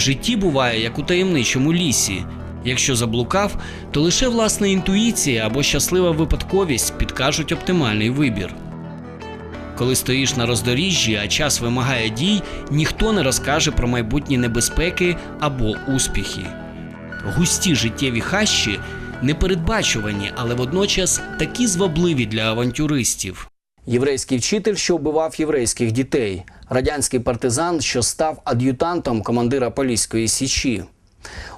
житті буває, як у таємничому лісі. Якщо заблукав, то лише власна інтуїція або щаслива випадковість підкажуть оптимальний вибір. Коли стоїш на роздоріжжі, а час вимагає дій, ніхто не розкаже про майбутні небезпеки або успіхи. Густі життєві хащі непередбачувані, але водночас такі звабливі для авантюристів. Єврейський вчитель, що вбивав єврейських дітей, радянський партизан, що став ад'ютантом командира Поліської січі.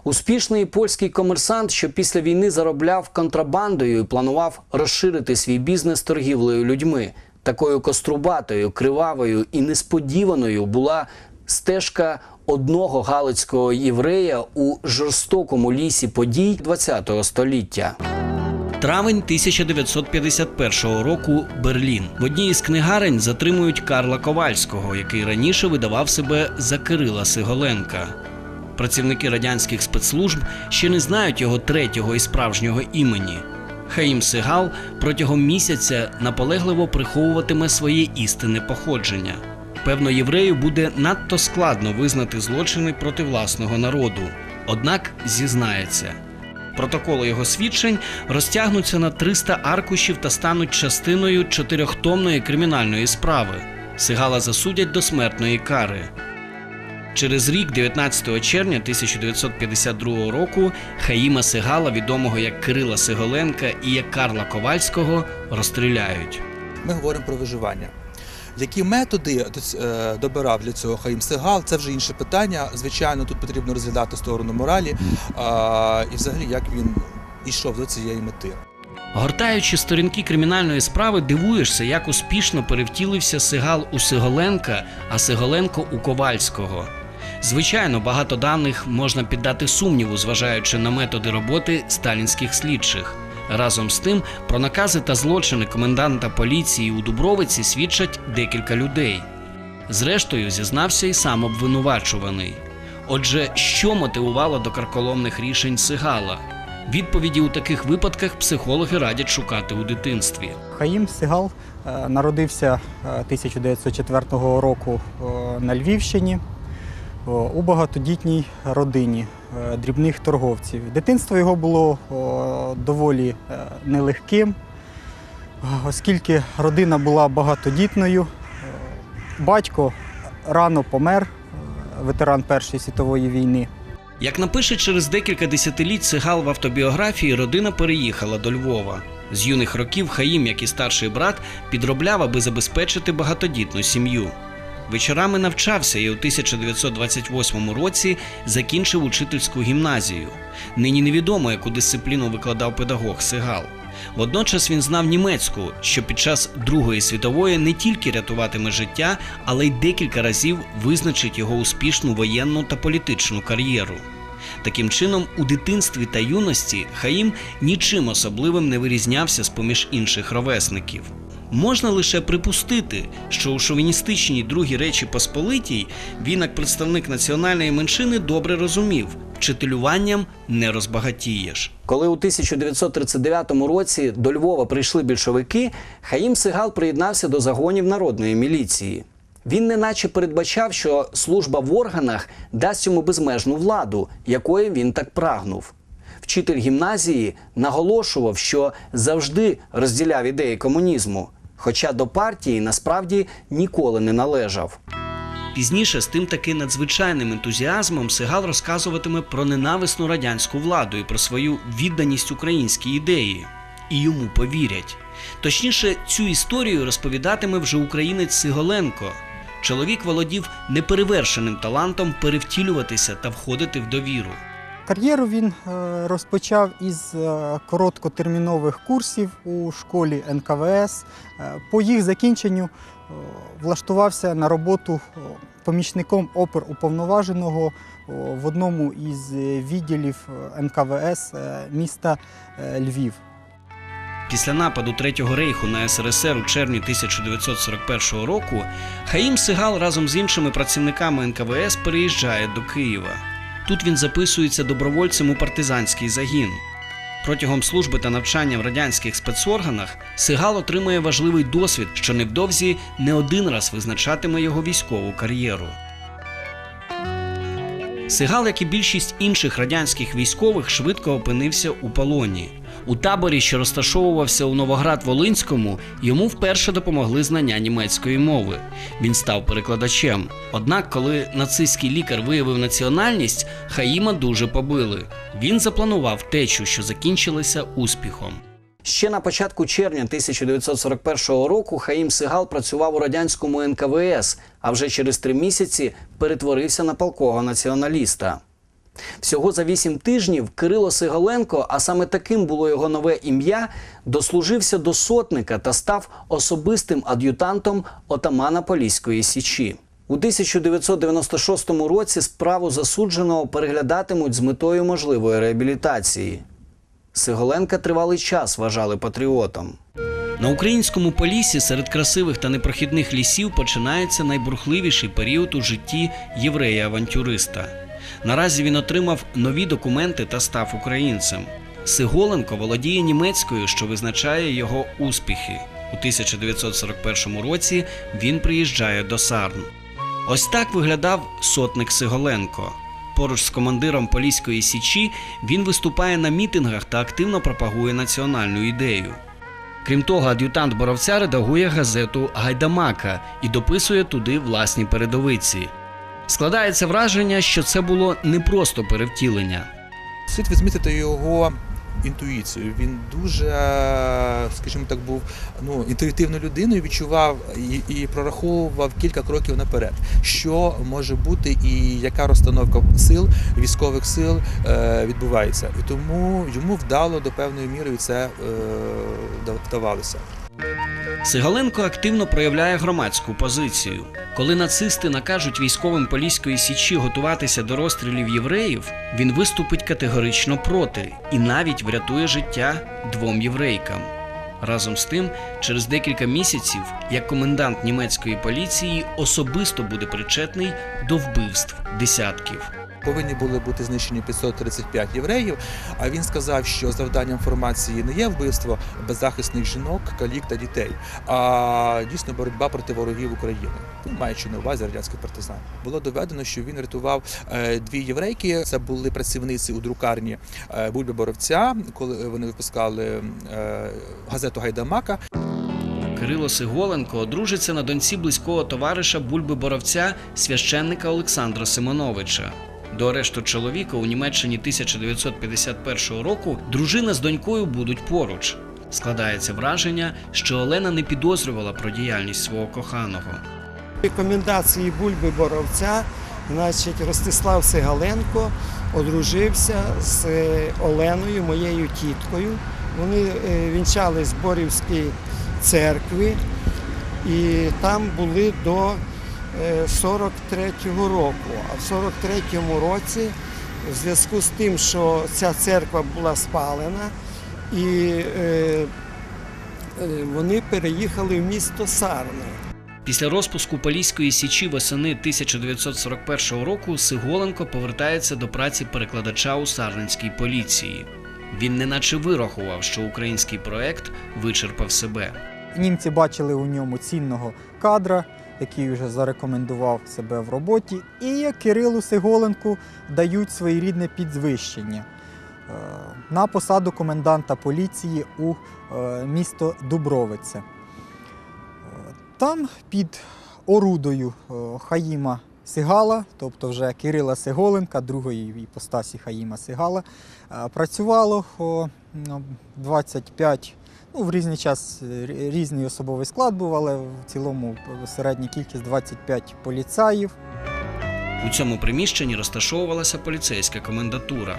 Успішний польський комерсант, що після війни заробляв контрабандою і планував розширити свій бізнес торгівлею людьми. Такою кострубатою, кривавою і несподіваною була стежка одного галицького єврея у жорстокому лісі подій ХХ століття. Травень 1951 року Берлін. В одній із книгарень затримують Карла Ковальського, який раніше видавав себе за Кирила Сиголенка. Працівники радянських спецслужб ще не знають його третього і справжнього імені. Хаїм Сигал протягом місяця наполегливо приховуватиме своє істинне походження. Певно, єврею буде надто складно визнати злочини проти власного народу, однак зізнається. Протоколи його свідчень розтягнуться на 300 аркушів та стануть частиною чотирьохтомної кримінальної справи. Сигала засудять до смертної кари. Через рік, 19 червня 1952 року, Хаїма Сигала, відомого як Кирила Сиголенка і як Карла Ковальського, розстріляють. Ми говоримо про виживання. Які методи е, добирав для цього Хаїм Сигал, це вже інше питання. Звичайно, тут потрібно розглядати сторону моралі і взагалі як він йшов до цієї мети. Гортаючи сторінки кримінальної справи, дивуєшся, як успішно перевтілився Сигал у Сиголенка, а Сиголенко у Ковальського. Звичайно, багато даних можна піддати сумніву, зважаючи на методи роботи сталінських слідчих. Разом з тим, про накази та злочини коменданта поліції у Дубровиці свідчать декілька людей. Зрештою, зізнався і сам обвинувачуваний. Отже, що мотивувало до карколомних рішень Сигала? Відповіді у таких випадках психологи радять шукати у дитинстві. Хаїм Сигал е, народився е, 1904 року е, на Львівщині е, у багатодітній родині е, дрібних торговців. Дитинство його було доволі е, нелегким, оскільки родина була багатодітною. Батько рано помер, е, ветеран Першої світової війни. Як напише через декілька десятиліть Сигал в автобіографії, родина переїхала до Львова. З юних років Хаїм, як і старший брат, підробляв, аби забезпечити багатодітну сім'ю. Вечорами навчався і у 1928 році закінчив учительську гімназію. Нині невідомо, яку дисципліну викладав педагог Сигал. Водночас він знав німецьку, що під час Другої світової не тільки рятуватиме життя, але й декілька разів визначить його успішну воєнну та політичну кар'єру. Таким чином, у дитинстві та юності Хаїм нічим особливим не вирізнявся з поміж інших ровесників. Можна лише припустити, що у шовіністичній другій Речі Посполитій він, як представник національної меншини, добре розумів, вчителюванням не розбагатієш. Коли у 1939 році до Львова прийшли більшовики, Хаїм Сигал приєднався до загонів народної міліції. Він неначе передбачав, що служба в органах дасть йому безмежну владу, якої він так прагнув. Вчитель гімназії наголошував, що завжди розділяв ідеї комунізму, хоча до партії насправді ніколи не належав. Пізніше з тим таки надзвичайним ентузіазмом Сигал розказуватиме про ненависну радянську владу і про свою відданість українській ідеї. І йому повірять. Точніше, цю історію розповідатиме вже українець Сиголенко. Чоловік володів неперевершеним талантом перевтілюватися та входити в довіру. Кар'єру він е, розпочав із е, короткотермінових курсів у школі НКВС. Е, По їх закінченню влаштувався на роботу помічником опер уповноваженого в одному із відділів НКВС міста Львів. Після нападу Третього рейху на СРСР у червні 1941 року Хаїм Сигал разом з іншими працівниками НКВС переїжджає до Києва. Тут він записується добровольцем у партизанський загін. Протягом служби та навчання в радянських спецорганах Сигал отримує важливий досвід, що невдовзі не один раз визначатиме його військову кар'єру. Сигал, як і більшість інших радянських військових, швидко опинився у полоні. У таборі, що розташовувався у Новоград-Волинському, йому вперше допомогли знання німецької мови. Він став перекладачем. Однак, коли нацистський лікар виявив національність, Хаїма дуже побили. Він запланував втечу, що закінчилася успіхом. Ще на початку червня 1941 року Хаїм Сигал працював у радянському НКВС, а вже через три місяці перетворився на палкого націоналіста. Всього за вісім тижнів Кирило Сигаленко, а саме таким було його нове ім'я, дослужився до сотника та став особистим ад'ютантом отамана Поліської Січі. У 1996 році справу засудженого переглядатимуть з метою можливої реабілітації. Сиголенка тривалий час вважали патріотом. На українському полісі серед красивих та непрохідних лісів починається найбрухливіший період у житті єврея-авантюриста. Наразі він отримав нові документи та став українцем. Сиголенко володіє німецькою, що визначає його успіхи. У 1941 році він приїжджає до Сарн. Ось так виглядав сотник Сиголенко. Поруч з командиром Поліської січі він виступає на мітингах та активно пропагує національну ідею. Крім того, ад'ютант боровця редагує газету Гайдамака і дописує туди власні передовиці. Складається враження, що це було не просто перевтілення. Слід відмітити його інтуїцію. Він дуже, скажімо так, був ну, інтуїтивною людиною, відчував і, і прораховував кілька кроків наперед, що може бути і яка розстановка сил, військових сил е, відбувається. І тому йому вдало до певної міри це е, вдавалося. Сигаленко активно проявляє громадську позицію. Коли нацисти накажуть військовим Поліської січі готуватися до розстрілів євреїв, він виступить категорично проти і навіть врятує життя двом єврейкам. Разом з тим, через декілька місяців, як комендант німецької поліції, особисто буде причетний до вбивств десятків. Повинні були бути знищені 535 євреїв. А він сказав, що завданням формації не є вбивство беззахисних жінок, калік та дітей, а дійсно боротьба проти ворогів України, ну, маючи на увазі радянських партизан. Було доведено, що він рятував е, дві єврейки. Це були працівниці у друкарні е, Бульби Боровця, коли вони випускали е, газету Гайдамака. Кирило Сиголенко одружиться на доньці близького товариша Бульби Боровця, священника Олександра Симоновича. До арешту чоловіка у Німеччині 1951 року дружина з донькою будуть поруч. Складається враження, що Олена не підозрювала про діяльність свого коханого. рекомендації Бульби Боровця, значить, Ростислав Сигаленко одружився з е, Оленою, моєю тіткою. Вони е, вінчались в Борівській церкві і там були до 43-го року. А в 43-му році, в зв'язку з тим, що ця церква була спалена, і е, е, вони переїхали в місто Сарни. Після розпуску Поліської січі восени 1941 року Сиголенко повертається до праці перекладача у Сарненській поліції. Він неначе вирахував, що український проект вичерпав себе. Німці бачили у ньому цінного кадра, який вже зарекомендував себе в роботі, і Кирилу Сиголенку дають своєрідне підзвищення е, на посаду коменданта поліції у е, місто Дубровице. Е, Там під орудою Хаїма Сигала, тобто вже Кирила Сиголенка, другої іпостасі Хаїма Сигала, працювало ну, 25 Ну, в різний час е, різний особовий склад був, але в цілому середня кількість 25 поліцаїв. У цьому приміщенні розташовувалася поліцейська комендатура.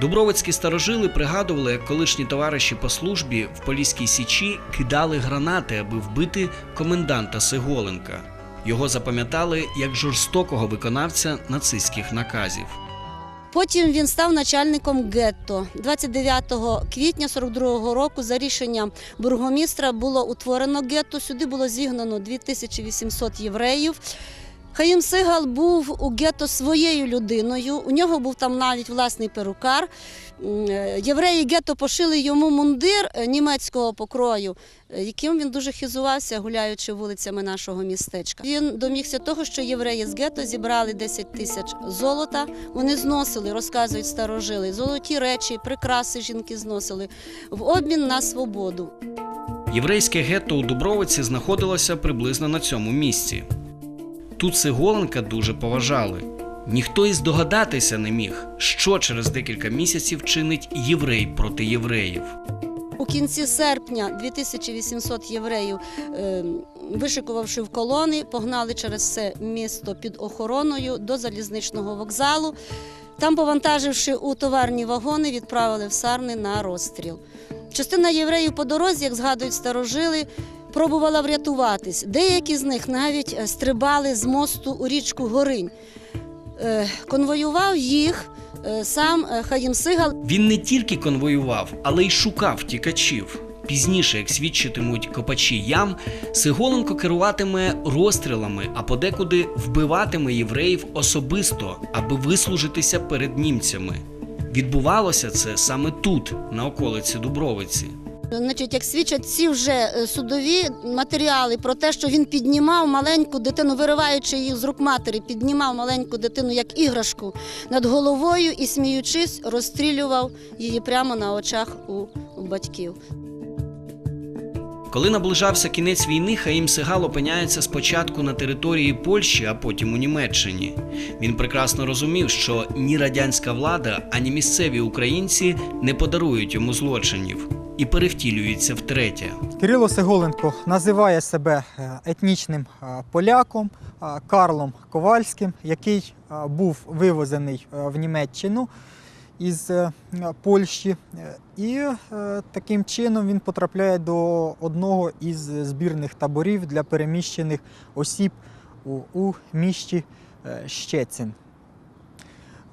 Дубровицькі старожили пригадували, як колишні товариші по службі в Поліській січі кидали гранати, аби вбити коменданта Сиголенка. Його запам'ятали як жорстокого виконавця нацистських наказів. Потім він став начальником гетто. 29 квітня 42 року за рішенням бургомістра було утворено гетто. Сюди було зігнано 2800 євреїв. Хаїм Сигал був у гетто своєю людиною. У нього був там навіть власний перукар. Е, Євреї гетто пошили йому мундир е, німецького покрою, е, яким він дуже хизувався, гуляючи вулицями нашого містечка. Він домігся того, що євреї з гетто зібрали 10 тисяч золота. Вони зносили, розказують старожили, золоті речі, прикраси жінки зносили в обмін на свободу. Єврейське гетто у Дубровиці знаходилося приблизно на цьому місці. Тут Сиголенка дуже поважали. Ніхто і здогадатися не міг, що через декілька місяців чинить єврей проти євреїв. У кінці серпня 2800 євреїв, е, вишикувавши в колони, погнали через все місто під охороною до залізничного вокзалу. Там, повантаживши у товарні вагони, відправили в сарни на розстріл. Частина євреїв по дорозі, як згадують старожили, пробувала врятуватись. Деякі з них навіть е, стрибали з мосту у річку Горинь. Е, Конвоював їх е, сам Хаїм Сигал. Він не тільки конвоював, але й шукав тікачів. Пізніше, як свідчитимуть копачі ям, Сиголенко керуватиме розстрілами, а подекуди вбиватиме євреїв особисто, аби вислужитися перед німцями. Відбувалося це саме тут, на околиці Дубровиці. Значить, як свідчать ці вже е, судові матеріали про те, що він піднімав маленьку дитину, вириваючи її з рук матері, піднімав маленьку дитину як іграшку над головою і, сміючись, розстрілював її прямо на очах у, батьків. Коли наближався кінець війни, Хаїм Сигал опиняється спочатку на території Польщі, а потім у Німеччині. Він прекрасно розумів, що ні радянська влада, ані місцеві українці не подарують йому злочинів і перевтілюється втретє. Кирило Сиголенко називає себе е, етнічним е, поляком е, Карлом Ковальським, який був вивезений в Німеччину із Польщі. І таким чином він потрапляє до одного із збірних таборів для переміщених осіб у, місті Щецін.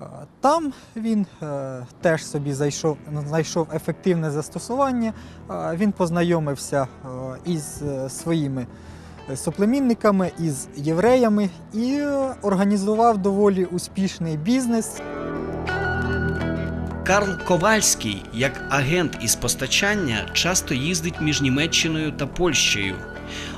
Е, Там він е, теж собі зайшов, знайшов ефективне застосування. Е, Він познайомився із своїми соплемінниками, із євреями і організував доволі успішний бізнес. Карл Ковальський, як агент із постачання, часто їздить між Німеччиною та Польщею.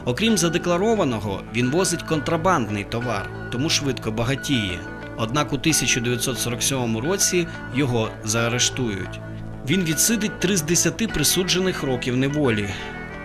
Окрім задекларованого, він возить контрабандний товар, тому швидко багатіє. Однак у 1947 році його заарештують. Він відсидить три з десяти присуджених років неволі.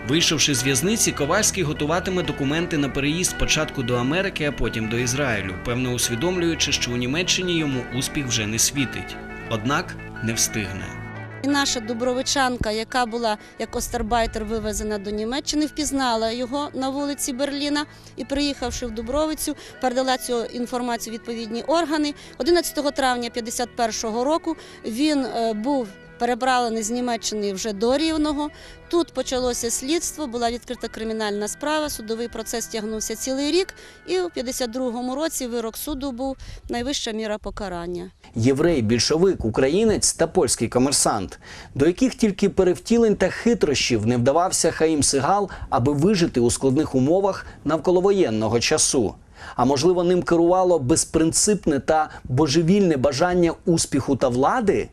Вийшовши з в'язниці, Ковальський готуватиме документи на переїзд спочатку до Америки, а потім до Ізраїлю, певно усвідомлюючи, що у Німеччині йому успіх вже не світить. Однак не встигне. І наша дубровичанка, яка була як остарбайтер вивезена до Німеччини, впізнала його на вулиці Берліна і, приїхавши в Дубровицю, передала цю інформацію в відповідні органи. 11 травня 51-го року він е, був перебралений з Німеччини вже до Рівного. Тут почалося слідство, була відкрита кримінальна справа. Судовий процес тягнувся цілий рік, і у 52-му році вирок суду був найвища міра покарання. Єврей, більшовик, українець та польський комерсант, до яких тільки перевтілень та хитрощів не вдавався Хаїм Сигал, аби вижити у складних умовах навколовоєнного часу. А можливо, ним керувало безпринципне та божевільне бажання успіху та влади?